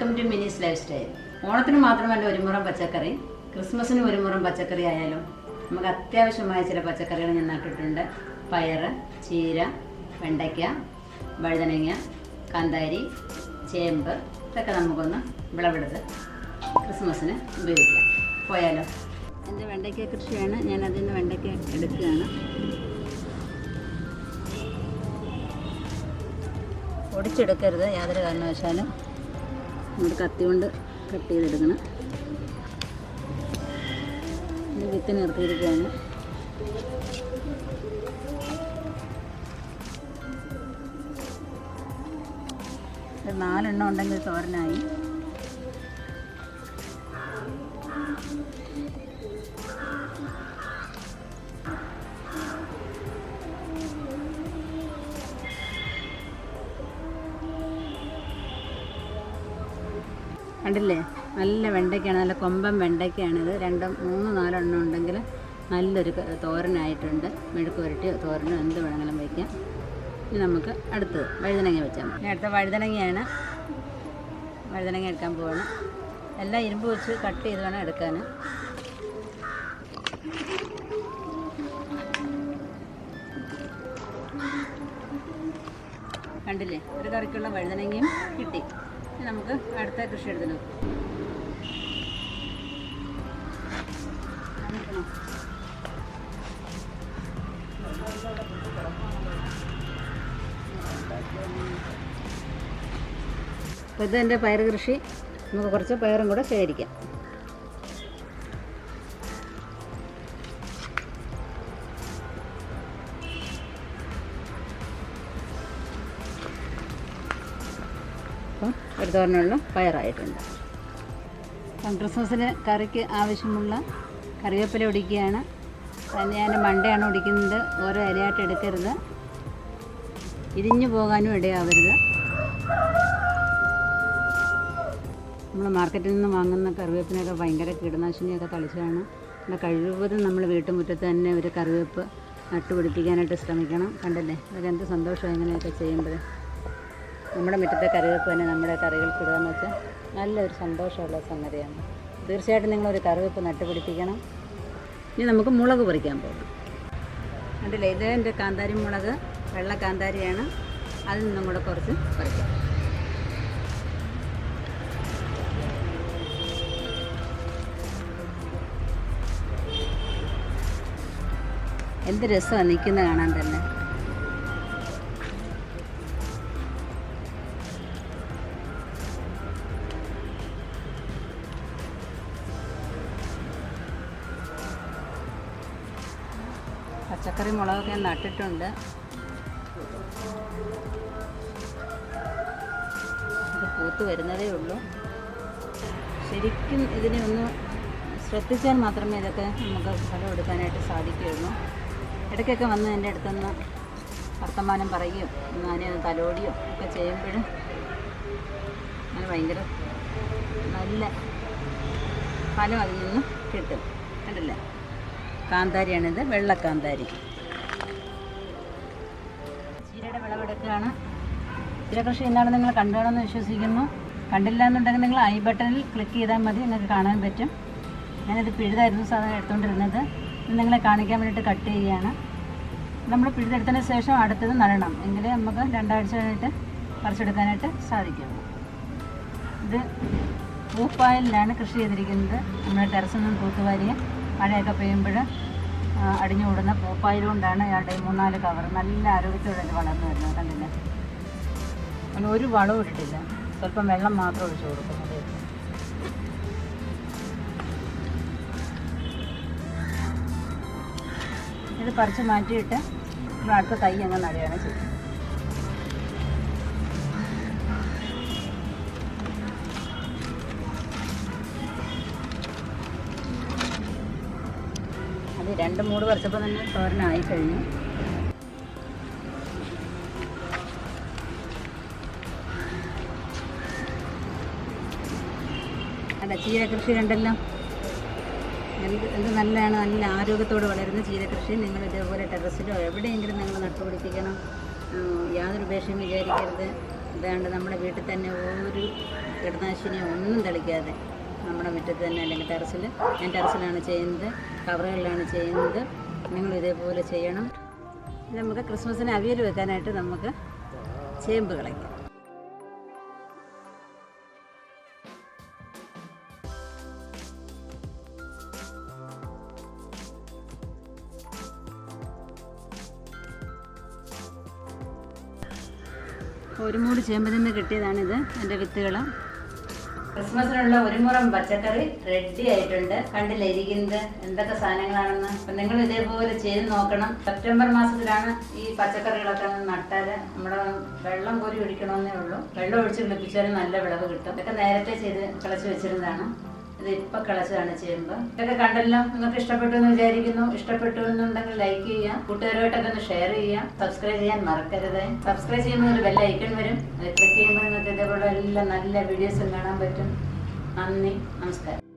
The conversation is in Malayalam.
Welcome to Mini's lifestyle. ഓണത്തിന് മാത്രമല്ല ഒരു മുറം പച്ചക്കറി ക്രിസ്മസിന് ഒരു മുറം പച്ചക്കറി ആയാലും നമുക്ക് അത്യാവശ്യമായ ചില പച്ചക്കറികൾ ഞാൻ നട്ടിട്ടുണ്ട്. പയർ ചീര വെണ്ടയ്ക്ക വഴുതനങ്ങ കാന്താരി ചേമ്പ് ഇതൊക്കെ നമുക്കൊന്ന് വിളവെടുത്ത് ക്രിസ്മസിന് ഉപയോഗിക്കാം. പോയാലോ? എന്റെ വെണ്ടയ്ക്ക കൃഷിയാണ്. ഞാൻ അതിൽ നിന്ന് വെണ്ടയ്ക്ക എടുക്കുകയാണ്. ഒടിച്ചെടുക്കരുത് യാതൊരു കാരണവശാലും നമ്മൾ കത്തി കൊണ്ട് കട്ട് ചെയ്തെടുക്കണം. വിത്ത് നിർത്തിയിരിക്കുകയാണ്. നാലെണ്ണം ഉണ്ടെങ്കിൽ തോരനായി. കണ്ടില്ലേ? നല്ല വെണ്ടയ്ക്കാണ് നല്ല കൊമ്പൻ വെണ്ടയ്ക്കാണിത് രണ്ടും മൂന്ന് നാലെണ്ണം ഉണ്ടെങ്കിൽ നല്ലൊരു തോരനായിട്ടുണ്ട്. മെഴുക്ക് പുരട്ടിയോ തോരനോ എന്ത് വേണമെങ്കിലും വയ്ക്കാം ഇനി നമുക്ക് അടുത്തത് വഴുതനങ്ങ വെച്ചാൽ മതി. അടുത്ത വഴുതനങ്ങയാണ്. വഴുതനങ്ങ എടുക്കാൻ പോവാണ്. എല്ലാം ഇരുമ്പ് വെച്ച് കട്ട് ചെയ്ത് വേണം എടുക്കാൻ. കണ്ടില്ലേ? ഒരു കറിക്കുള്ള വഴുതനങ്ങയും കിട്ടി. നമുക്ക് അടുത്ത കൃഷി എടുത്തിട്ട്? അപ്പോൾ ഇത് എന്റെ പയർ കൃഷി നമുക്ക് കുറച്ച് പയറും കൂടെ ശേഖരിക്കാം ഒരു തോരനുള്ള പയറായിട്ടുണ്ട്. അപ്പം ക്രിസ്മസിന് കറിക്ക് ആവശ്യമുള്ള കറിവേപ്പില ഒടിക്കുകയാണ്. ഞാൻ മണ്ടയാണ് ഒടിക്കുന്നത്. ഓരോ ഇലയായിട്ട് എടുക്കരുത്. ഇരിഞ്ഞു പോകാനും ഇടയാവരുത്. നമ്മൾ മാർക്കറ്റിൽ നിന്ന് വാങ്ങുന്ന കറിവേപ്പിനൊക്കെ ഭയങ്കര കീടനാശിനിയൊക്കെ തളിച്ചതാണ് നമ്മുടെ കഴിവതും നമ്മൾ വീട്ടുമുറ്റത്ത് തന്നെ ഒരു കറിവേപ്പ് നട്ടുപിടിപ്പിക്കാനായിട്ട് ശ്രമിക്കണം. കണ്ടല്ലേ? അതെന്ത് സന്തോഷമാണ് ഇങ്ങനെയൊക്കെ ചെയ്യുമ്പോൾ നമ്മുടെ മുറ്റത്തെ കറികൾക്ക് തന്നെ നമ്മുടെ കറികൾക്ക് ഇടുക എന്ന് വെച്ചാൽ നല്ലൊരു സന്തോഷമുള്ള സംഗതിയാണ്. തീർച്ചയായിട്ടും നിങ്ങളൊരു കറിവെപ്പ് നട്ടുപിടിപ്പിക്കണം. ഇനി നമുക്ക് മുളക് പറിക്കാൻ പോകാം. അതിൽ ഇത് എന്റെ കാന്താരി മുളക് വെള്ള കാന്താരിയാണ്. അതിൽ നിന്നും കൂടെ കുറച്ച് പറിക്കാം എന്ത് രസമാണ് നിൽക്കുന്നത് കാണാൻ തന്നെ. പച്ചക്കറി മുളകൊക്കെ നട്ടിട്ടുണ്ട്. ഇത് പൂത്ത് വരുന്നതേ ഉള്ളൂ. ശരിക്കും ഇതിനെ ഒന്ന് ശ്രദ്ധിച്ചാൽ മാത്രമേ ഇതൊക്കെ നമുക്ക് ഫലം എടുക്കാനായിട്ട് സാധിക്കുകയുള്ളൂ. ഇടയ്ക്കൊക്കെ വന്ന് എന്റെ അടുത്തുനിന്ന് വർത്തമാനം പറയുകയോ ഞാനെ തലോടിയോ ഒക്കെ ചെയ്യുമ്പോൾ അങ്ങനെ ഭയങ്കര നല്ല ഫലം അതിൽ നിന്ന് കിട്ടും. കണ്ടില്ലേ? കാന്താരിയാണിത് വെള്ളക്കാന്താരി. ചീരയുടെ വിളവെടുക്കുകയാണ് ചീര കൃഷി എന്താണ് നിങ്ങൾ കണ്ടുകാണെന്ന് വിശ്വസിക്കുന്നു. കണ്ടില്ല എന്നുണ്ടെങ്കിൽ നിങ്ങൾ ഐ ബട്ടണിൽ ക്ലിക്ക് ചെയ്താൽ മതി നിങ്ങൾക്ക് കാണാൻ പറ്റും. ഞാനിത് പിഴുതായിരുന്നു സാധനം എടുത്തുകൊണ്ടിരുന്നത്. നിങ്ങളെ കാണിക്കാൻ വേണ്ടിയിട്ട് കട്ട് ചെയ്യുകയാണ്. നമ്മൾ പിഴുതെടുത്തതിന് ശേഷം അടുത്തത് നടണം എങ്കിലേ നമുക്ക് രണ്ടാഴ്ച കഴിഞ്ഞിട്ട് പറിച്ചെടുക്കാനായിട്ട് സാധിക്കും. ഇത് പൂപ്പായലിലാണ് കൃഷി ചെയ്തിരിക്കുന്നത്. നമ്മുടെ ടെറസിൽ നിന്നും തൂത്തുവാരിയ മഴയൊക്കെ അടിഞ്ഞു കൂടുന്ന പൂപ്പായതുകൊണ്ടാണ് ഇയാളുടെ മൂന്നാൽ കവർ നല്ല ആരോഗ്യത്തോടെ ഇത് വളർന്നു വരുന്നത് കണ്ടില്ല? അങ്ങനെ ഒരു വളവും ഇട്ടിട്ടില്ല. സ്വല്പം വെള്ളം മാത്രം ഒഴിച്ചു കൊടുക്കുന്നത് ഇത് പറിച്ച് മാറ്റിയിട്ട് അടുത്ത തൈ അങ്ങ് നടുകയാണ് ചെയ്യുന്നത്. രണ്ട് മൂട് പറിച്ചപ്പോൾ തന്നെ തോരനായി കഴിഞ്ഞു. അല്ല ചീര കൃഷി കണ്ടല്ലോ. എന്ത് എന്ത് നല്ലതാണ് നല്ല ആരോഗ്യത്തോട് വളരുന്ന ചീര കൃഷി നിങ്ങൾ ഇതേപോലെ ടെറസിലോ എവിടെയെങ്കിലും നിങ്ങൾ നട്ടുപിടിപ്പിക്കണം. യാതൊരു ഉപേക്ഷയും വിചാരിക്കരുത്. ഇതാണ്ട് നമ്മുടെ വീട്ടിൽ തന്നെ ഒരു കീടനാശിനിയോ ഒന്നും തളിക്കാതെ. നമ്മുടെ മുറ്റത്ത് തന്നെ അല്ലെങ്കിൽ ടെറസിൽ. ഞാൻ ടെറസിലാണ് ചെയ്യുന്നത്. കവറുകളിലാണ് ചെയ്യുന്നത്. നിങ്ങൾ ഇതേപോലെ ചെയ്യണം. നമുക്ക് ക്രിസ്മസിന് അവിയൽ വെക്കാനായിട്ട് നമുക്ക് ചേമ്പ് കളയ്ക്കാം. ഒരു മൂട് ചേമ്പിൽ നിന്ന് കിട്ടിയതാണിത്. എന്റെ വിത്തുകൾ ക്രിസ്മസിനുള്ള ഒരു മുറം പച്ചക്കറി റെഡി ആയിട്ടുണ്ട്. കണ്ടില്ല ഇരിക്കുന്നത് എന്തൊക്കെ സാധനങ്ങളാണെന്ന്. അപ്പം നിങ്ങൾ ഇതേപോലെ ചെയ്ത് നോക്കണം. സെപ്റ്റംബർ മാസത്തിലാണ് ഈ പച്ചക്കറികളൊക്കെ നട്ടാൽ നമ്മുടെ വെള്ളം കോരി ഒഴിക്കണമെന്നേ ഉള്ളൂ. വെള്ളം ഒഴിച്ച് കിളിപ്പിച്ചാലും നല്ല വിളവ് കിട്ടും. ഇതൊക്കെ നേരത്തെ ചെയ്ത് കിളച്ച് വെച്ചിരുന്നതാണ്. ഇത് ഇപ്പൊ കളച്ചതാണ് ചേമ്പ് ഇതൊക്കെ കണ്ടല്ലോ? നിങ്ങൾക്ക് ഇഷ്ടപ്പെട്ടു എന്ന് വിചാരിക്കുന്നു. ഇഷ്ടപ്പെട്ടു എന്നുണ്ടെങ്കിൽ ലൈക്ക് ചെയ്യാം. കൂട്ടുകാരുമായിട്ടൊക്കെ ഒന്ന് ഷെയർ ചെയ്യാം. സബ്സ്ക്രൈബ് ചെയ്യാൻ മറക്കരുത്. സബ്സ്ക്രൈബ് ചെയ്യുമ്പോൾ ഒരു ബെല്ലൈക്കൺ വരും. അത് ക്ലിക്ക് ചെയ്യുമ്പോൾ നിങ്ങൾക്ക് ഇതേപോലെ എല്ലാ നല്ല വീഡിയോസും കാണാൻ പറ്റും. നന്ദി. നമസ്കാരം.